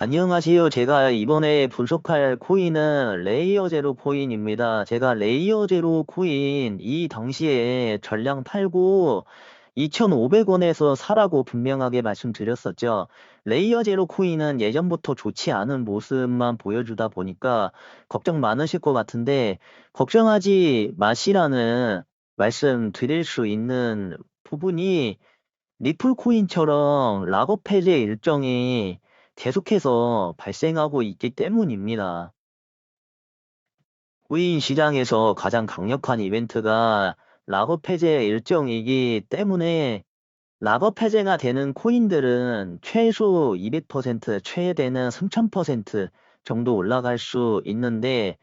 안녕하세요. 제가 이번에 분석할 코인은 레이어 제로 코인입니다. 제가 레이어 제로 코인 이 당시에 전량 팔고 2,500원에서 사라고 분명하게 말씀드렸었죠. 레이어 제로 코인은 예전부터 좋지 않은 모습만 보여주다 보니까 걱정 많으실 것 같은데 걱정하지 마시라는 말씀 드릴 수 있는 부분이 리플 코인처럼 락업 해제 일정이 계속해서 발생하고 있기 때문입니다. 코인 시장에서 가장 강력한 이벤트가 락업 해제 일정이기 때문에 락업 해제가 되는 코인들은 최소 200% 최대는 3000% 정도 올라갈 수 있는데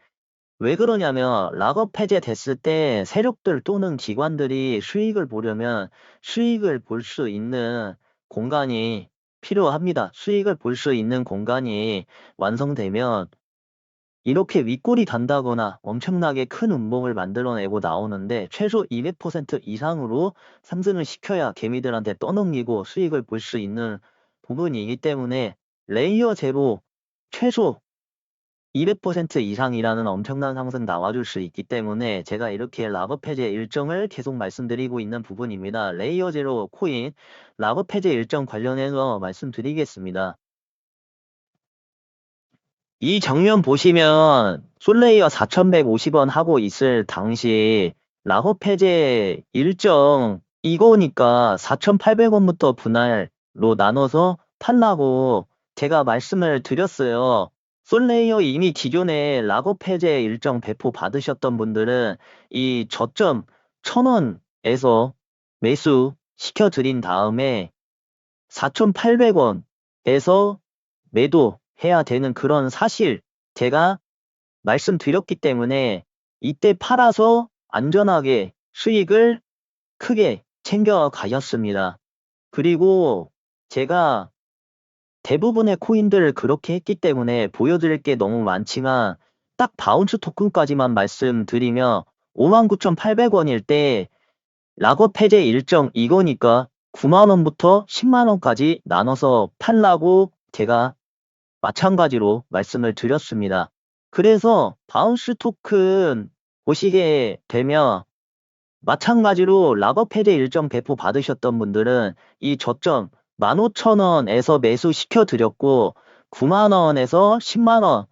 왜 그러냐면 락업 해제 됐을 때 세력들 또는 기관들이 수익을 보려면 수익을 볼 수 있는 공간이 필요합니다. 수익을 볼 수 있는 공간이 완성되면 이렇게 윗골이 단다거나 엄청나게 큰 음봉을 만들어내고 나오는데 최소 200% 이상으로 상승을 시켜야 개미들한테 떠넘기고 수익을 볼 수 있는 부분이기 때문에 레이어 제로 최소 200% 이상이라는 엄청난 상승 나와줄 수 있기 때문에 제가 이렇게 락업 해제 일정을 계속 말씀드리고 있는 부분입니다. 레이어 제로 코인 락업 해제 일정 관련해서 말씀드리겠습니다. 이 정면 보시면 솔레이어 4,150원 하고 있을 당시 락업 해제 일정 이거니까 4,800원부터 분할로 나눠서 팔라고 제가 말씀을 드렸어요. 솔레이어 이미 기존에 락업 해제 일정 배포 받으셨던 분들은 이 저점 1000원에서 매수 시켜드린 다음에 4,800원에서 매도해야 되는 그런 사실 제가 말씀드렸기 때문에 이때 팔아서 안전하게 수익을 크게 챙겨 가셨습니다. 그리고 제가 대부분의 코인들을 그렇게 했기 때문에 보여드릴 게 너무 많지만 딱 바운스 토큰까지만 말씀드리면 59,800원일 때 락업 해제 일정 이거니까 9만원부터 10만원까지 나눠서 팔라고 제가 마찬가지로 말씀을 드렸습니다. 그래서 바운스 토큰 보시게 되면 마찬가지로 락업 해제 일정 배포 받으셨던 분들은 이 저점 15,000원에서 매수 시켜 드렸고 9만원에서 10만원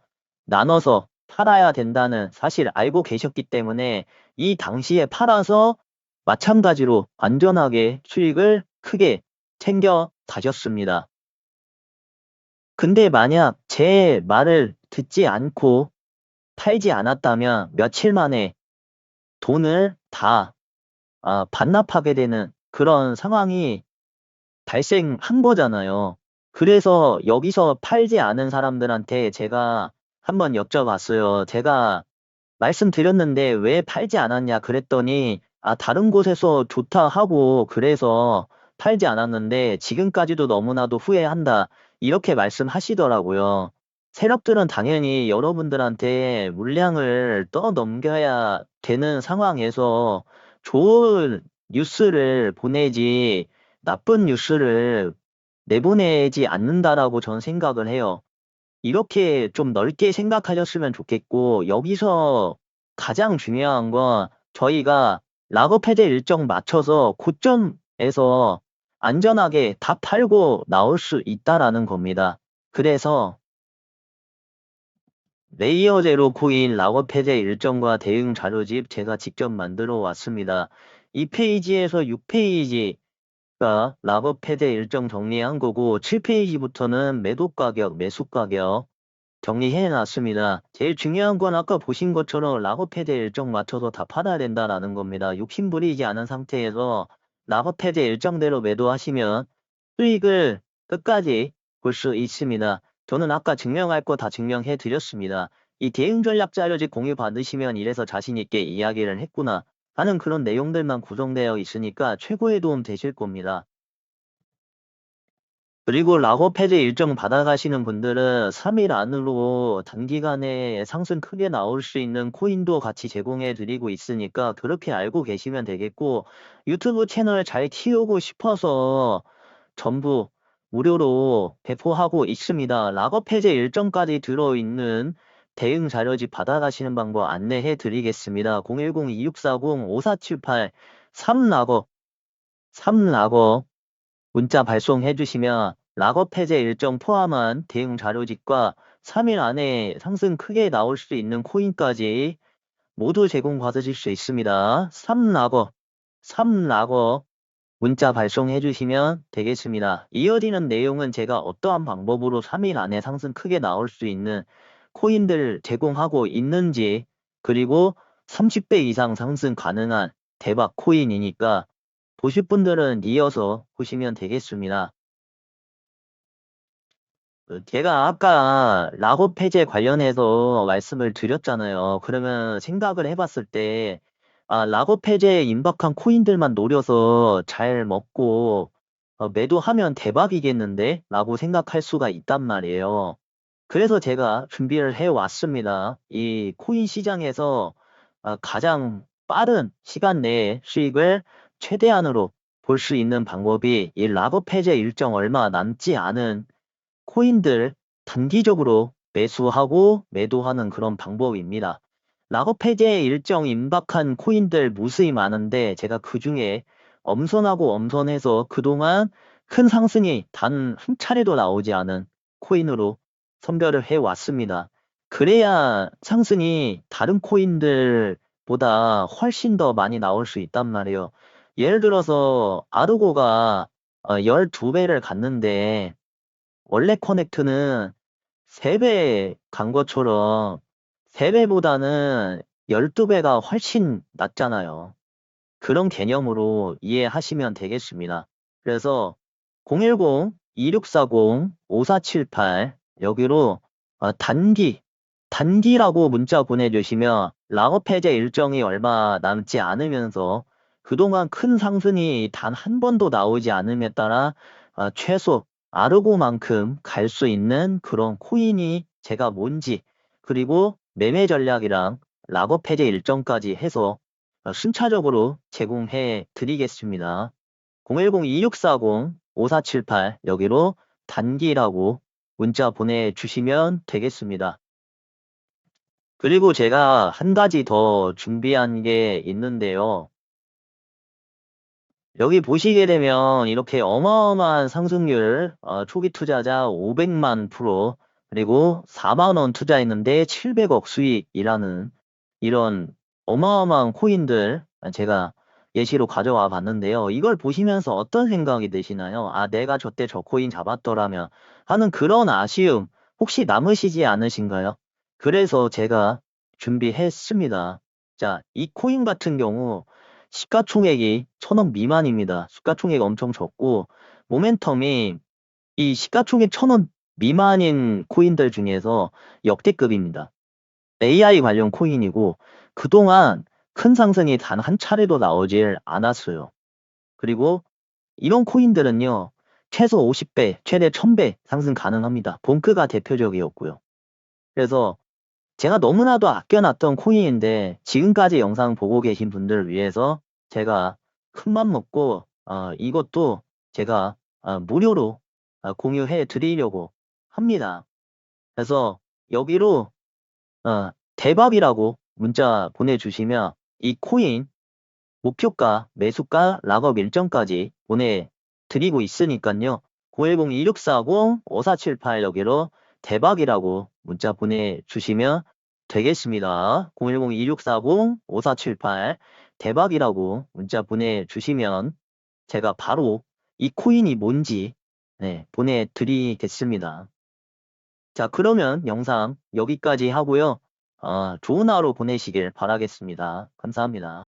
나눠서 팔아야 된다는 사실 알고 계셨기 때문에 이 당시에 팔아서 마찬가지로 안전하게 수익을 크게 챙겨 가셨습니다. 근데 만약 제 말을 듣지 않고 팔지 않았다면 며칠 만에 돈을 다 아, 반납하게 되는 그런 상황이 발생한 거잖아요. 그래서 여기서 팔지 않은 사람들한테 제가 한번 여쭤봤어요. 제가 말씀드렸는데 왜 팔지 않았냐 그랬더니 아 다른 곳에서 좋다 하고 그래서 팔지 않았는데 지금까지도 너무나도 후회한다 이렇게 말씀하시더라고요. 세력들은 당연히 여러분들한테 물량을 떠넘겨야 되는 상황에서 좋은 뉴스를 보내지 나쁜 뉴스를 내보내지 않는다라고 저는 생각을 해요. 이렇게 좀 넓게 생각하셨으면 좋겠고 여기서 가장 중요한 건 저희가 락업 해제 일정 맞춰서 고점에서 안전하게 다 팔고 나올 수 있다라는 겁니다. 그래서 레이어 제로 코인 락업 해제 일정과 대응 자료집 제가 직접 만들어 왔습니다. 이 페이지에서 6페이지 가 락업 해제 일정 정리한 거고 7페이지부터는 매도 가격, 매수 가격 정리해 놨습니다. 제일 중요한 건 아까 보신 것처럼 해제 일정 맞춰서 다 팔아야 된다라는 겁니다. 욕심 부리지 않은 상태에서 해제 일정대로 매도하시면 수익을 끝까지 볼 수 있습니다. 저는 아까 증명할 거 다 증명해 드렸습니다. 이 대응 전략 자료집 공유 받으시면 이래서 자신 있게 이야기를 했구나 하는 그런 내용들만 구성되어 있으니까 최고의 도움 되실 겁니다. 그리고 락업 해제 일정 받아가시는 분들은 3일 안으로 단기간에 상승 크게 나올 수 있는 코인도 같이 제공해 드리고 있으니까 그렇게 알고 계시면 되겠고 유튜브 채널 잘 키우고 싶어서 전부 무료로 배포하고 있습니다. 락업 해제 일정까지 들어있는 대응 자료집 받아가시는 방법 안내해 드리겠습니다. 010-2640-5478 3락업 3락업 문자 발송해 주시면 락업 해제 일정 포함한 대응 자료집과 3일 안에 상승 크게 나올 수 있는 코인까지 모두 제공 받으실 수 있습니다. 3락업 3락업 문자 발송해 주시면 되겠습니다. 이어지는 내용은 제가 어떠한 방법으로 3일 안에 상승 크게 나올 수 있는 코인들 제공하고 있는지 그리고 30배 이상 상승 가능한 대박 코인이니까 보실 분들은 이어서 보시면 되겠습니다. 그 제가 아까 락업 해제 관련해서 말씀을 드렸잖아요. 그러면 생각을 해봤을 때, 아, 락업 해제에 임박한 코인들만 노려서 잘 먹고 어, 매도하면 대박이겠는데? 라고 생각할 수가 있단 말이에요. 그래서 제가 준비를 해왔습니다. 이 코인 시장에서 아, 가장 빠른 시간 내에 수익을 최대한으로 볼 수 있는 방법이 이 락업 해제 일정 얼마 남지 않은 코인들 단기적으로 매수하고 매도하는 그런 방법입니다. 락업 해제 일정 임박한 코인들 무수히 많은데 제가 그 중에 엄선하고 엄선해서 그동안 큰 상승이 단 한 차례도 나오지 않은 코인으로 선별을 해 왔습니다. 그래야 상승이 다른 코인들보다 훨씬 더 많이 나올 수 있단 말이에요. 예를 들어서 아르고가 12배를 갔는데 원래 커넥트는 3배 간 것처럼 3배보다는 12배가 훨씬 낫잖아요. 그런 개념으로 이해하시면 되겠습니다. 그래서 010-2640-5478 여기로 어, 단기, 단기라고 문자 보내주시면 락업 해제 일정이 얼마 남지 않으면서 그동안 큰 상승이 단 한 번도 나오지 않음에 따라 어, 최소 아르고만큼 갈 수 있는 그런 코인이 제가 뭔지 그리고 매매 전략이랑 락업 해제 일정까지 해서 어, 순차적으로 제공해 드리겠습니다. 010-2640-5478 여기로 단기라고 문자 보내주시면 되겠습니다. 그리고 제가 한 가지 더 준비한 게 있는데요. 여기 보시게 되면 이렇게 어마어마한 상승률 어, 초기 투자자 500만 프로 그리고 4만원 투자했는데 700억 수익이라는 이런 어마어마한 코인들 제가 예시로 가져와 봤는데요. 이걸 보시면서 어떤 생각이 드시나요? 아, 내가 저때 저 코인 잡았더라면 하는 그런 아쉬움 혹시 남으시지 않으신가요? 그래서 제가 준비했습니다. 자, 이 코인 같은 경우 시가총액이 천억 미만입니다. 시가총액 엄청 적고 모멘텀이 이 시가총액 천억 미만인 코인들 중에서 역대급입니다. AI 관련 코인이고 그동안 큰 상승이 단 한 차례도 나오질 않았어요. 그리고 이런 코인들은요. 최소 50배, 최대 1000배 상승 가능합니다. 본크가 대표적이었고요. 그래서 제가 너무나도 아껴놨던 코인인데 지금까지 영상 보고 계신 분들을 위해서 제가 큰맘 먹고 어, 이것도 제가 어, 무료로 어, 공유해 드리려고 합니다. 그래서 여기로 어, 대박이라고 문자 보내주시면 이 코인 목표가, 매수가, 락업 일정까지 보내드리고 있으니까요. 010-2640-5478 여기로 대박이라고 문자 보내주시면 되겠습니다. 010-2640-5478 대박이라고 문자 보내주시면 제가 바로 이 코인이 뭔지 네, 보내드리겠습니다. 자, 그러면 영상 여기까지 하고요. 어, 좋은 하루 보내시길 바라겠습니다. 감사합니다.